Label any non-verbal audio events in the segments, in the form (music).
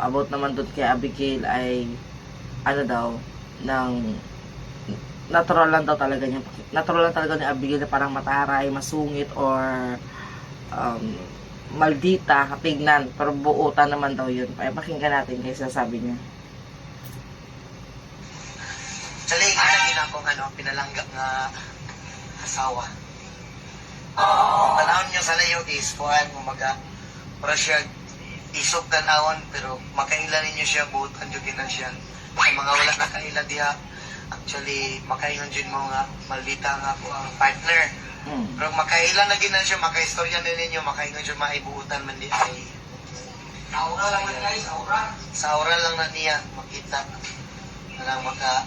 about naman doon kay Abigail ay ano daw ng natural lang daw talaga niya. Natural lang talaga ni Abigail na parang mataray, masungit or um, maldita, tignan. Pero buutan naman daw yun. Ay, pakinggan natin kaysa sabi niya. Dali, na akong ano, pinalangga nga asawa. Ang panahon niya sa layo is, kuhan, kumaga, para siya isog tanawon, pero makailan ninyo siya, buutan yun na siya. Sa mga wala nakaila diha, actually, makailan dyan mo nga, maldita nga po ang partner. Hmm. Pero makailan na ginan siya, makaistorya na ninyo, makailan siya maibuutan man di ay. Saura lang na guys, saura. Saura lang na niya, makita. Na lang maka,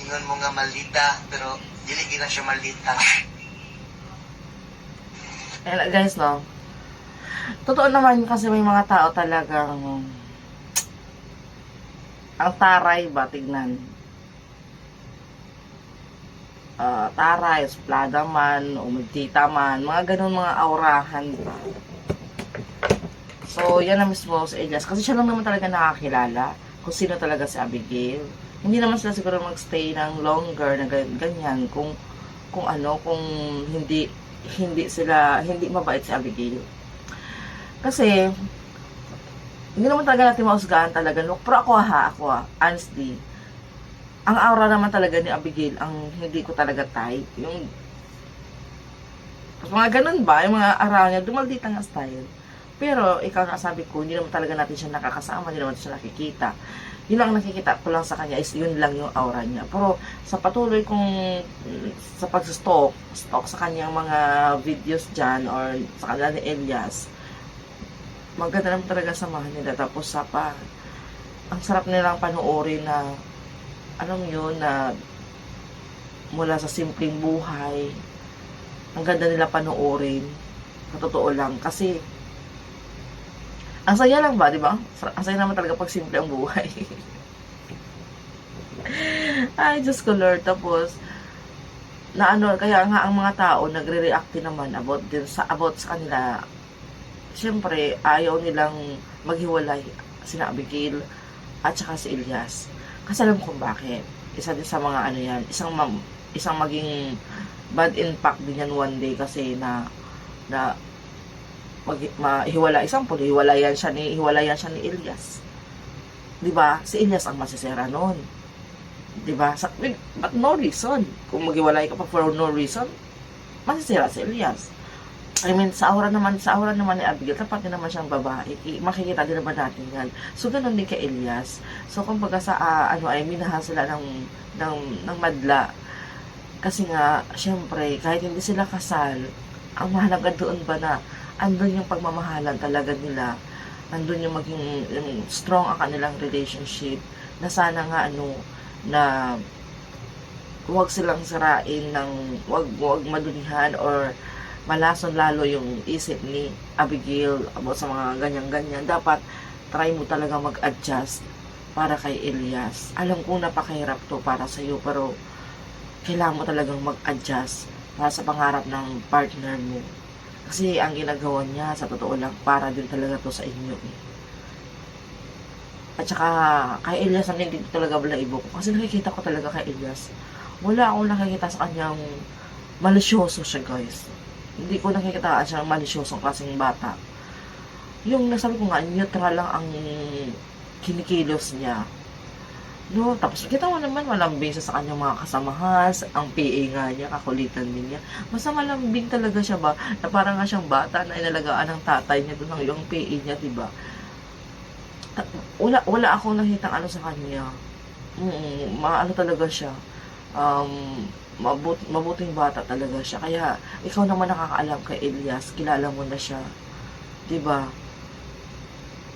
ingon mo nga maldita, pero dili gina siya maldita. And guys, no, totoo naman kasi may mga tao talagang ang taray ba, tignan. Ah, taray, suplada man, umigtita man, mga ganun mga aurahan. ba. So, yan na mismo si Elias. Kasi siya lang naman talaga nakakilala kung sino talaga si Abigail. Hindi naman sila siguro magstay ng longer na gan- ganyan kung kung ano, kung hindi hindi sila, hindi mabait si Abigail. Kasi, hindi naman talaga natin mausgahan talaga. No? Pero ako ha, ako ha, honestly, ang aura naman talaga ni Abigail, ang hindi ko talaga type. Yung, mga ganun ba, yung mga araw niya, dumaldita nga style. Pero, ikaw nga sabi ko, hindi naman talaga natin siya nakakasama, hindi naman siya nakikita. Yun ang nakikita ko lang sa kanya is yun lang yung aura niya. Pero sa patuloy kong sa pag-stalk, stalk sa kanyang mga videos dyan or sa kanila ni Elias, maganda naman talaga samahan nila. Tapos sa pa, ang sarap nilang panoorin na alam yun na mula sa simpleng buhay, ang ganda nila panoorin. Sa totoo lang. Kasi, ang saya lang ba, di ba? Ang saya naman talaga pag simple ang buhay. (laughs) Ay, Diyos ko Lord. Tapos, na ano, kaya nga ang mga tao nagre-react naman about din sa about sa kanila. Siyempre, ayaw nilang maghiwalay sina Abigail at saka si Elias. Kasi alam kung bakit. Isa din sa mga ano yan, isang mam, isang maging bad impact din yan one day kasi na na mag, mahiwala example hiwalayan siya ni hiwalayan siya ni Elias. 'di ba? Si Elias ang masisera noon 'di ba? But no reason. Kung maghiwalay ka pa for no reason masisira si Elias I mean, sa aura naman, sa aura naman ni Abigail, tapat din naman siyang babae. I- makikita din naman natin yan. So, ganun din kay Elias. So, kumbaga sa, ah, ano, ay minahan sila ng, ng, ng madla. Kasi nga, syempre, kahit hindi sila kasal, ang mahalaga doon ba na andun yung pagmamahalan talaga nila. Andun yung maging yung strong ang kanilang relationship. Na sana nga, ano, na huwag silang sirain ng, huwag, huwag madunihan or malason lalo yung isip ni Abigail about sa mga ganyan-ganyan. Dapat try mo talaga mag-adjust para kay Elias. Alam ko napakahirap to para sa iyo pero kailangan mo talagang mag-adjust para sa pangarap ng partner mo. Kasi ang ginagawa niya sa totoo lang para din talaga to sa inyo eh. At saka kay Elias ang hindi ko talaga balaibo ko. Kasi nakikita ko talaga kay Elias. Wala akong nakikita sa kanyang malisyoso siya guys hindi ko nakikita siya ng malisyosong klaseng bata. Yung nasabi ko nga, neutral lang ang kinikilos niya. No, tapos kita mo naman malambing siya sa kanyang mga kasamahan, sa- ang PA nga niya, kakulitan din niya. Basta malambing talaga siya ba, na parang nga siyang bata na inalagaan ng tatay niya doon, yung PA niya, di ba? Wala, wala akong nakitang ano sa kanya. Mm, maano talaga siya. Um, mabut, mabuting bata talaga siya. Kaya, ikaw naman nakakaalam kay Elias, kilala mo na siya. ba?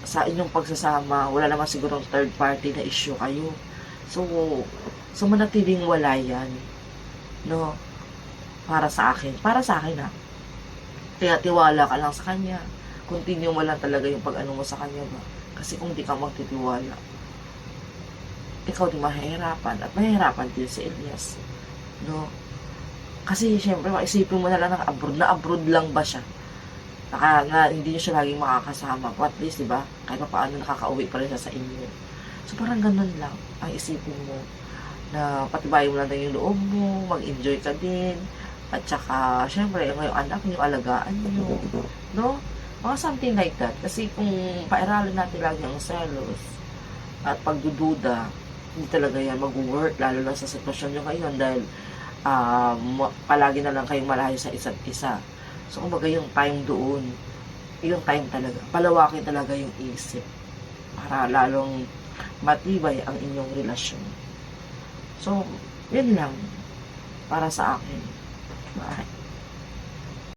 Sa inyong pagsasama, wala naman sigurong third party na issue kayo. So, so manatiling wala yan. No? Para sa akin. Para sa akin ha. Kaya tiwala ka lang sa kanya. Continue mo lang talaga yung pag-ano mo sa kanya ba. Kasi kung di ka magtitiwala, ikaw di mahihirapan at mahihirapan din si Elias. No? Kasi, syempre, maisipin mo na lang na abroad na abroad lang ba siya? naka, na hindi nyo siya laging makakasama. But at least, di ba, kahit pa paano nakakauwi pa rin siya sa inyo. So, parang ganun lang ang isipin mo na patibayin mo lang yung loob mo, mag-enjoy ka din, at saka, syempre, yung anak nyo, alagaan nyo, no? Mga something like that. Kasi kung pairalin natin lagi ang selos at pagdududa, hindi talaga yan mag-work, lalo na sa sitwasyon nyo ngayon dahil ah, mo- palagi na lang kayong malayo sa isa't isa. So, kumbaga yung time doon, yung time talaga, palawakin talaga yung isip para lalong matibay ang inyong relasyon. So, yun lang para sa akin. Bye.